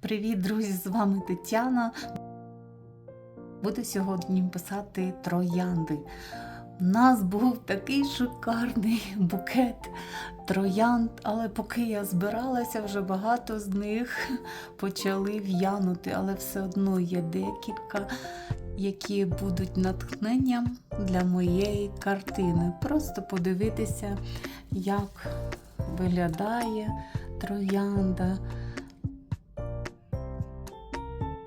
Привіт, друзі! З вами Тетяна. Буду сьогодні писати троянди. У нас був такий шикарний букет троянд, але поки я збиралася, вже багато з них почали в'янути, але все одно є декілька, які будуть натхненням для моєї картини. Просто подивитися, як виглядає троянда.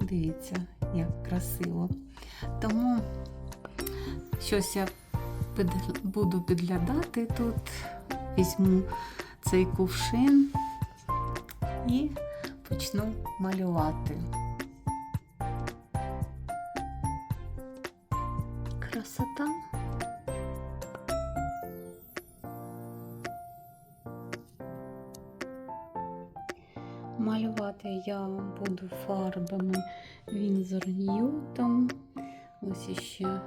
Дивіться, як красиво. Тому щось я буду підглядати тут. Візьму цей кувшин і почну малювати. Winsor Newton. Ось іще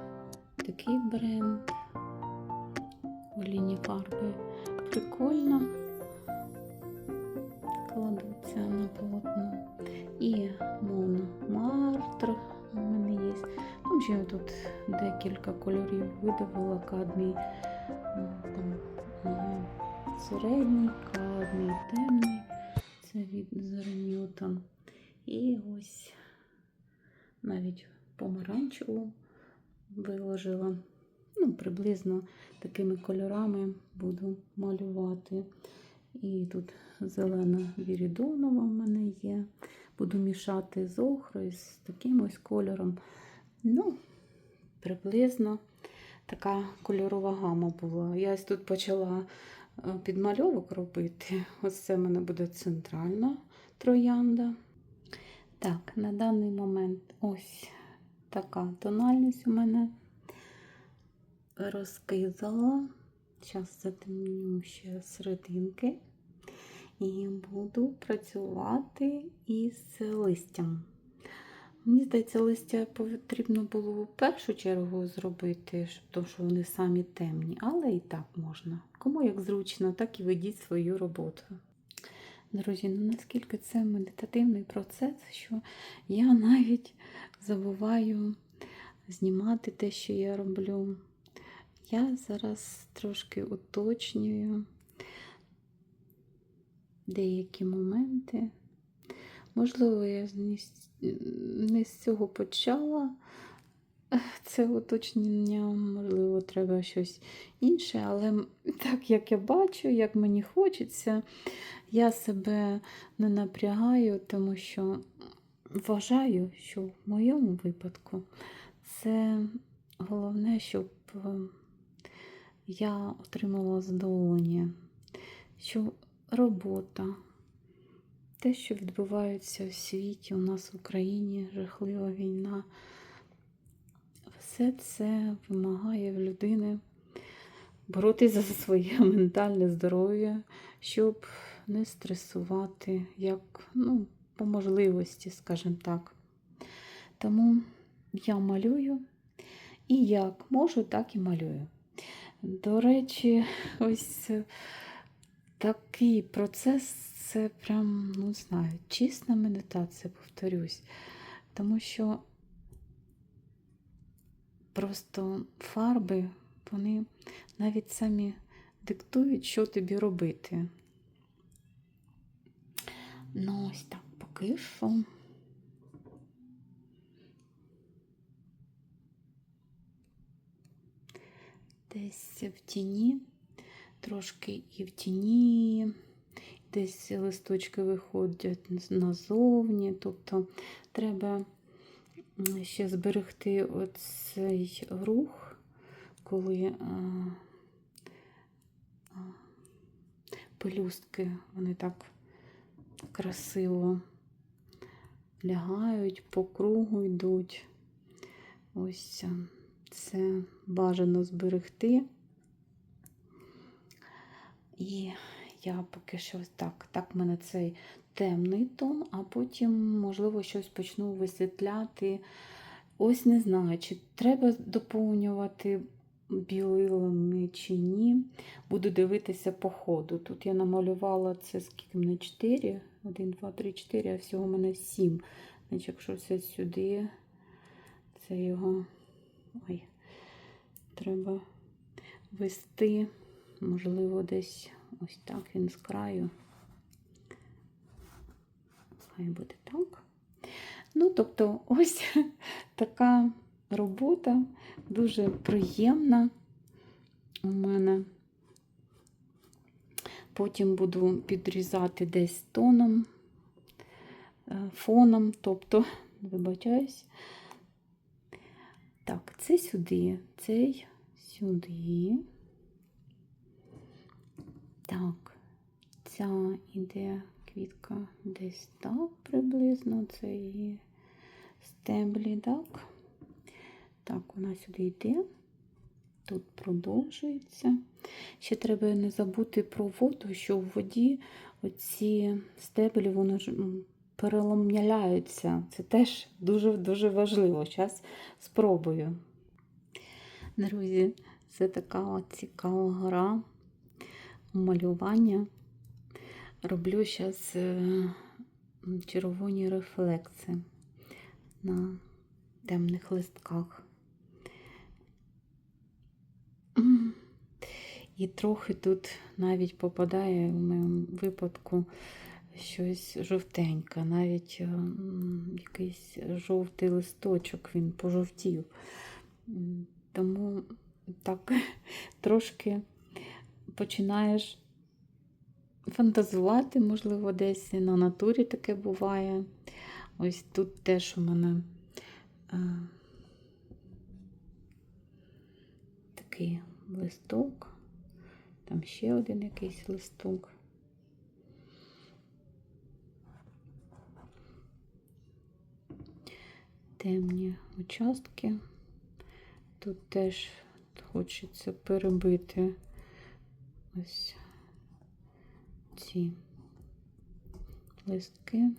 такий бренд. Олійні фарби прикольно. Кладуться на полотно. І Монмартр у мене є. Там ще тут декілька кольорів видавила кадмій. Там є середній, кадмій, темний. Це від Ньютон. І ось навіть помаранчеву виложила. Ну, приблизно такими кольорами буду малювати. І тут зелена вірідонова в мене є. Буду мішати з охрою, з таким ось кольором. Ну, приблизно така кольорова гама була. Я ось тут почала е, підмальовок робити. Ось це в мене буде центральна троянда. Так, на даний момент ось така тональність у мене розкидала. Зараз затемню ще серединки. І буду працювати із листям. Мені здається, листя потрібно було в першу чергу зробити, тому що вони самі темні, але і так можна. Кому як зручно, так і ведіть свою роботу. Друзі, ну наскільки це медитативний процес, що я навіть забуваю знімати те, що я роблю. Я зараз трошки уточнюю деякі моменти. Можливо, я не з- цього почала це уточнення, можливо, треба щось інше, але так як я бачу, як мені хочеться, я себе не напрягаю, тому що вважаю, що в моєму випадку це головне, щоб е, я отримала задоволення, що робота, те, що відбувається в світі, у нас в Україні жахлива війна, все це вимагає в людини боротися за своє ментальне здоров'я, щоб не стресувати, як ну, по можливості, скажімо так. Тому я малюю і як можу, так і малюю. До речі, ось е, такий процес це прям, ну, знаю, чисна медитація, повторюсь. Тому що просто фарби, вони навіть самі диктують, що тобі робити. Ну, ось так поки що. Десь в тіні, трошки і в тіні, десь листочки виходять назовні. Тобто треба ще зберегти оцей рух, коли а, а, пелюстки вони так красиво лягають, по кругу йдуть. Ось це бажано зберегти. І я поки що так. Так, в мене цей темний тон, а потім, можливо, щось почну висвітляти. Ось не знаю, чи треба доповнювати білилами чи ні. Буду дивитися по ходу. Тут я намалювала це скільки мене 4. 1, 2, 3, 4, а всього в мене 7. Значить, якщо все сюди, це його. Ой, треба вести, можливо, десь ось так він з краю. Хай буде так. Ну, тобто, ось така робота дуже приємна у мене. Потім буду підрізати десь тоном, е, фоном, тобто, вибачаюсь. Так, це сюди, цей сюди. Так, ця іде квітка десь так приблизно, це її стеблі, так. Так, вона сюди йде, тут продовжується. Ще треба не забути про воду, що в воді оці стеблі вони переломляються. Це теж дуже-дуже важливо. Зараз спробую. Друзі, це така цікава гра малювання. Роблю зараз червоні рефлекси на темних листках. І трохи тут навіть попадає в моєму випадку щось жовтеньке, навіть е, якийсь жовтий листочок він пожовтів. Тому так трошки починаєш фантазувати, можливо, десь на натурі таке буває. Ось тут теж у мене е, такий листок, там ще один якийсь листок. Темні участки. Тут теж хочеться перебити ось ці листки.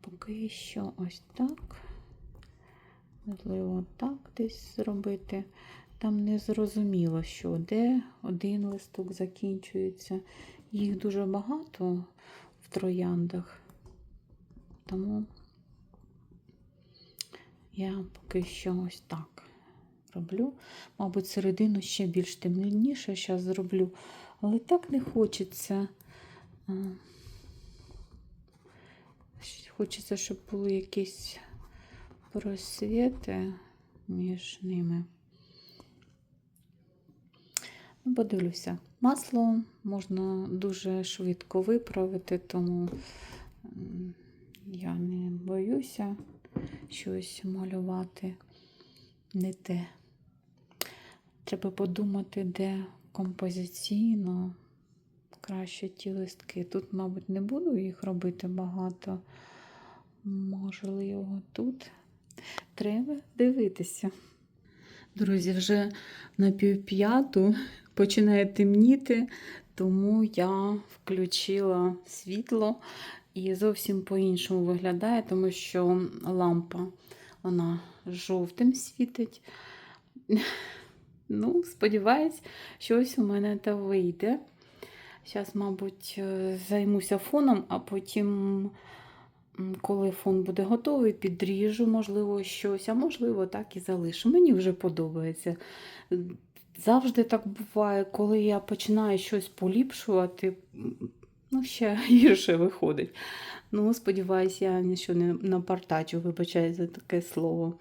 Поки що ось так. Можливо, так десь зробити. Там не зрозуміло, що де один листок закінчується. Їх дуже багато в трояндах. Тому я поки що ось так роблю. Мабуть, середину ще більш темніше зараз зроблю. Але так не хочеться. Хочеться, щоб були якісь просвіти між ними. Ну, Подивлюся. Масло можна дуже швидко виправити, тому я не боюся щось малювати не те. Треба подумати, де композиційно краще ті листки. Тут, мабуть, не буду їх робити багато. Можливо, тут треба дивитися. Друзі, вже на півп'яту починає темніти, тому я включила світло і зовсім по-іншому виглядає, тому що лампа вона жовтим світить. Ну, сподіваюсь, щось у мене та вийде. Зараз, мабуть, е, займуся фоном, а потім, коли фон буде готовий, підріжу, можливо, щось, а можливо, так і залишу. Мені вже подобається. Завжди так буває, коли я починаю щось поліпшувати, ну, ще гірше виходить. Ну, сподіваюся, я нічого не напартачу, вибачаю за таке слово.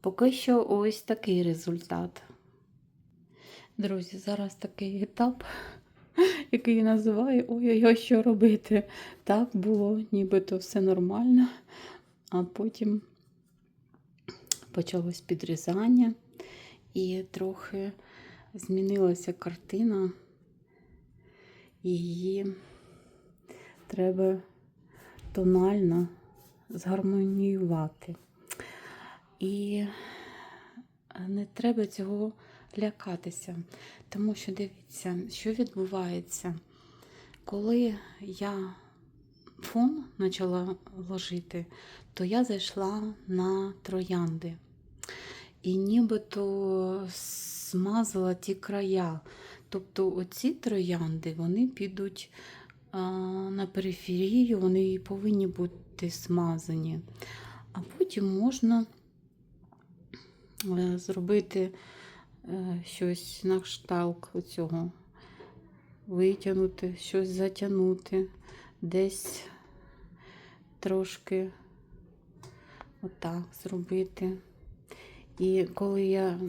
Поки що ось такий результат. Друзі, зараз такий етап, який я називаю ой-ой-ой, що робити. Так було, нібито все нормально, а потім почалось підрізання і трохи змінилася картина, її треба тонально згармоніювати. І не треба цього лякатися, тому що дивіться, що відбувається, коли я фон почала ложити, то я зайшла на троянди. І нібито змазала ті края. Тобто оці троянди вони підуть а, на периферію, вони повинні бути смазані. А потім можна е, зробити е, щось на кшталт оцього, витягнути, щось затягнути, десь трошки отак зробити. І коли я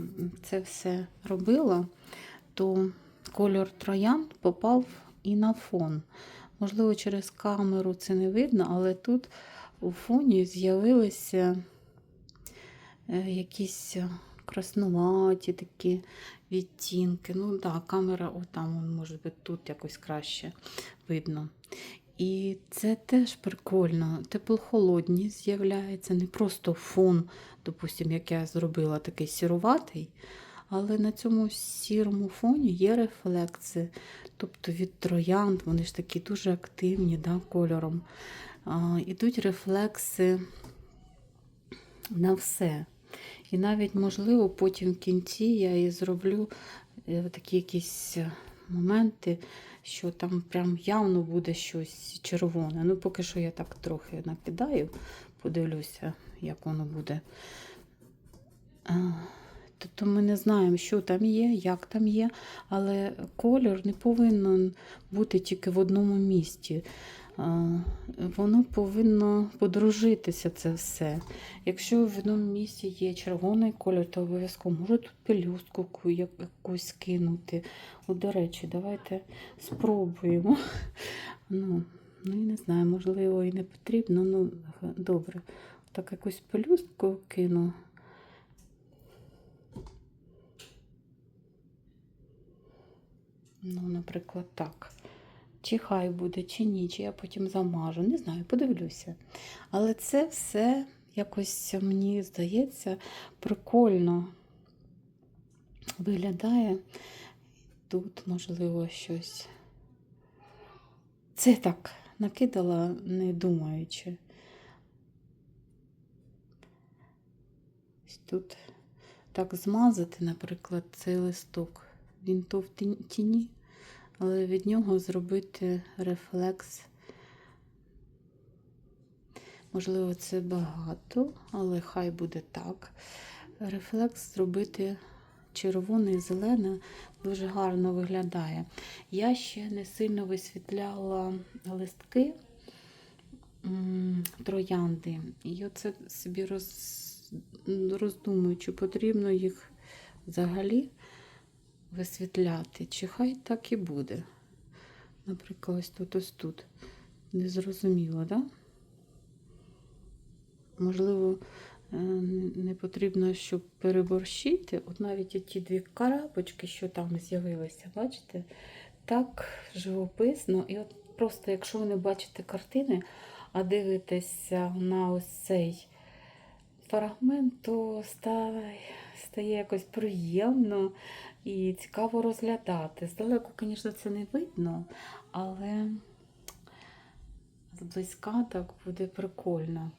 це все робила, то кольор троянд попав і на фон. Можливо, через камеру це не видно, але тут у фоні з'явилися е, якісь краснуваті такі відтінки. Ну так, да, камера он, може бути, тут якось краще видно. І це теж прикольно. Теплохолодні з'являється, не просто фон, допустим, як я зробила, такий сіруватий, але на цьому сірому фоні є рефлекси. Тобто від троянд, вони ж такі дуже активні да, кольором. А, Ідуть рефлекси на все. І навіть, можливо, потім в кінці я і зроблю е, такі якісь моменти, що там прям явно буде щось червоне. Ну, поки що я так трохи накидаю, подивлюся, як воно буде. Тобто ми не знаємо, що там є, як там є, але кольор не повинен бути тільки в одному місці. Воно повинно подружитися це все. Якщо в одному місці є червоний кольор, то обов'язково можу тут пелюстку якусь кинути. От, до речі, давайте спробуємо. Ну, ну, я не знаю, можливо, і не потрібно. Ну, добре. Так якусь пелюстку кину. Ну, наприклад, так. Чи хай буде, чи ні, чи я потім замажу. Не знаю, подивлюся. Але це все якось мені здається прикольно виглядає. Тут, можливо, щось. Це так накидала, не думаючи. Тут так змазати, наприклад, цей листок. Він то в тіні, але від нього зробити рефлекс. Можливо, це багато, але хай буде так. Рефлекс зробити червоне і зелене дуже гарно виглядає. Я ще не сильно висвітляла листки троянди. І оце собі роз, роздумую, чи потрібно їх взагалі висвітляти, чи хай так і буде. Наприклад, ось тут ось тут. Незрозуміло? Да? Можливо, е, не потрібно, щоб переборщити. От навіть ті дві карапочки, що там з'явилися, бачите, так живописно. І от просто, якщо ви не бачите картини, а дивитеся на ось цей фрагмент, то стає, стає якось приємно і цікаво розглядати. Здалеку, звісно, це не видно, але зблизька так буде прикольно.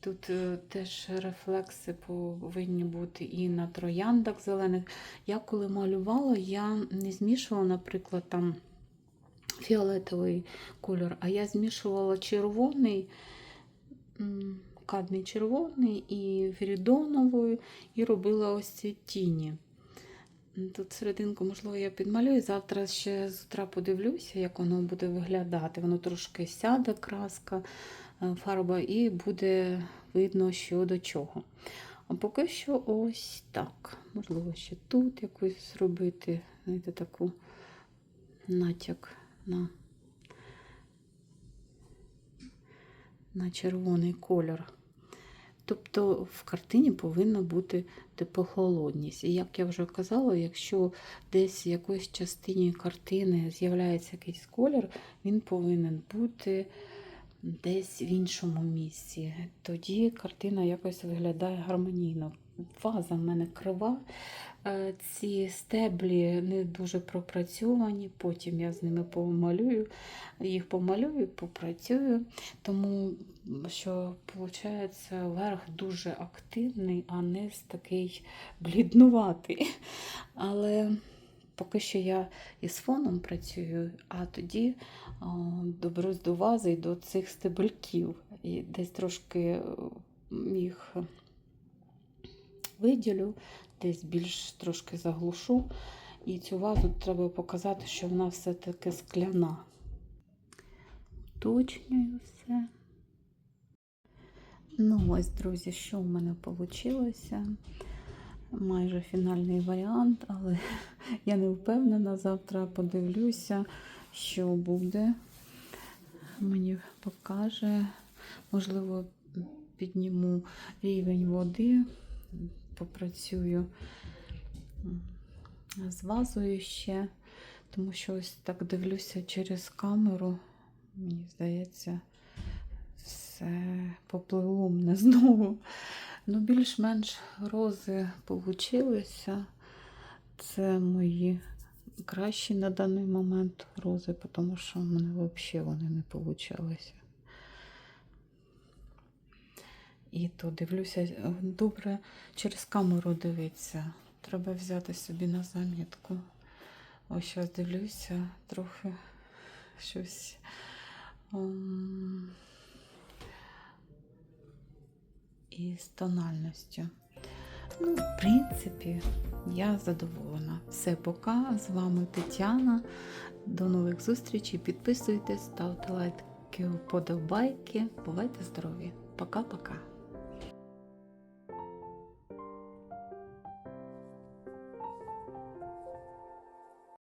Тут е, теж рефлекси повинні бути і на трояндах зелених. Я коли малювала, я не змішувала, наприклад, там фіолетовий кольор, а я змішувала червоний, кадмій червоний і ферідоновий, і робила ось ці тіні. Тут серединку, можливо, я підмалюю. Завтра ще з утра подивлюся, як воно буде виглядати. Воно трошки сяде краска, е, фарба, і буде видно, що до чого. А поки що ось так. Можливо, ще тут якусь зробити, знаєте, таку натяк на, на червоний кольор. Тобто в картині повинна бути теплохолодність. І як я вже казала, якщо десь в якоїсь частині картини з'являється якийсь колір, він повинен бути десь в іншому місці. Тоді картина якось виглядає гармонійно. ваза в мене крива. Е, Ці стеблі не дуже пропрацьовані, потім я з ними помалюю, їх помалюю, попрацюю. Тому що виходить, верх дуже активний, а низ такий бліднуватий. Але поки що я із фоном працюю, а тоді доберусь до вази і до цих стебельків. І десь трошки е, їх виділю, десь більш трошки заглушу. І цю вазу треба показати, що вона все-таки скляна. Уточнюю все. Ну, ось, друзі, що в мене вийшло. Майже фінальний варіант, але я не впевнена. Завтра подивлюся, що буде. Мені покаже. Можливо, підніму рівень води, попрацюю з вазою ще, тому що ось так дивлюся через камеру. Мені здається, все поплило мене знову. Ну, більш-менш рози получилися. Це мої кращі на даний момент рози, тому що в мене взагалі вони не получалися. І то дивлюся, добре через камеру дивитися. Треба взяти собі на замітку. Ось зараз дивлюся, трохи щось. ем, із тональністю. Ну, в принципі, я задоволена. Все, пока. З вами Тетяна. До нових зустрічей. Підписуйтесь, ставте лайки, вподобайки. Бувайте здорові. Пока-пока.